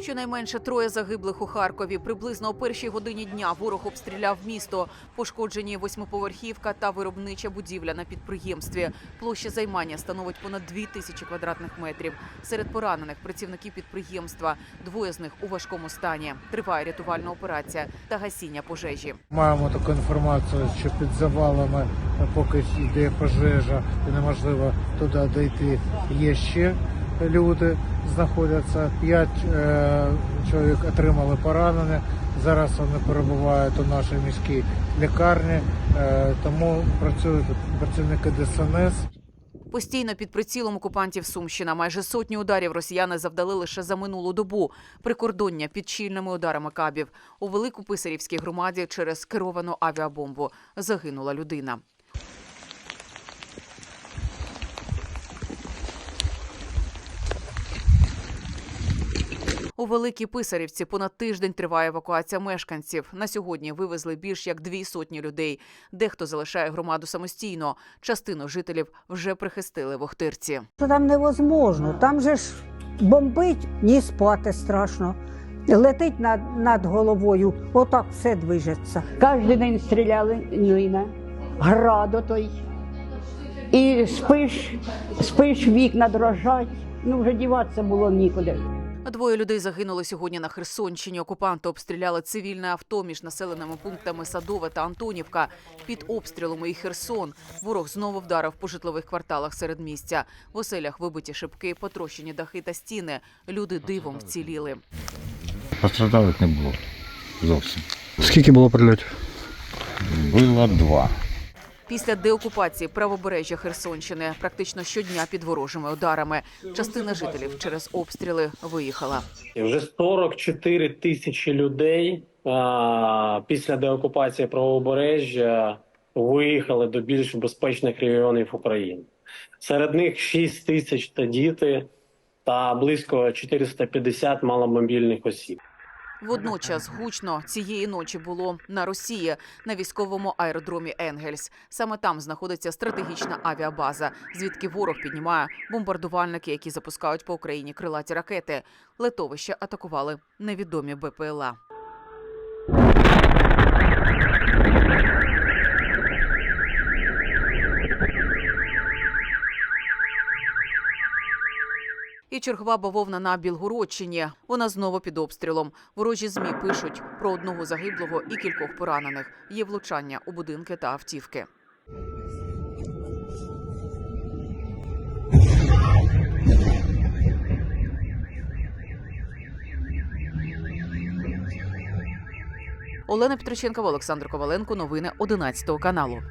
Щонайменше троє загиблих у Харкові. Приблизно о першій годині дня ворог обстріляв місто. Пошкоджені восьмиповерхівка та виробнича будівля на підприємстві. Площа займання становить понад дві тисячі квадратних метрів. Серед поранених працівники підприємства. Двоє з них у важкому стані. Триває рятувальна операція та гасіння пожежі. Маємо таку інформацію, що під завалами, поки йде пожежа і неможливо туди дійти, є ще люди знаходяться. П'ять е, чоловік отримали поранення. Зараз вони перебувають у нашій міській лікарні, е, тому працюють працівники ДСНС. Постійно під прицілом окупантів Сумщина. Майже сотні ударів росіяни завдали лише за минулу добу. Прикордоння під щільними ударами кабів. У Великописарівській громаді через керовану авіабомбу загинула людина. У Великій Писарівці понад тиждень триває евакуація мешканців. На сьогодні вивезли більш як дві сотні людей. Дехто залишає громаду самостійно. Частину жителів вже прихистили в. Там невозможно. Там же ж бомбить, ні спати страшно. Летить над, над головою, отак все движеться. Кожен день стріляли ну, і на градо той. І спиш, спиш, вікна дрожать. Ну, вже діватися було нікуди. Двоє людей загинули сьогодні на Херсонщині. Окупанти обстріляли цивільне авто між населеними пунктами Садове та Антонівка. Під обстрілами і Херсон. Ворог знову вдарив по житлових кварталах серед місця. В оселях вибиті шибки, потрощені дахи та стіни. Люди дивом вціліли. Постраждалих не було зовсім. Скільки було прильотів? Було два. Після деокупації правобережжя Херсонщини практично щодня під ворожими ударами. Частина жителів через обстріли виїхала. Вже 44 тисячі людей а, після деокупації правобережжя виїхали до більш безпечних регіонів України. Серед них 6 тисяч та діти та близько 450 маломобільних осіб. Водночас гучно цієї ночі було на Росії на військовому аеродромі Енгельс. Саме там знаходиться стратегічна авіабаза, звідки ворог піднімає бомбардувальники, які запускають по Україні крилаті ракети. Летовище атакували невідомі БПЛА. І чергова бавовна на Білгородщині. Вона знову під обстрілом. Ворожі змі пишуть про одного загиблого і кількох поранених. Є влучання у будинки та автівки. Олена Петриченкова, Олександр Коваленко. Новини 11 каналу.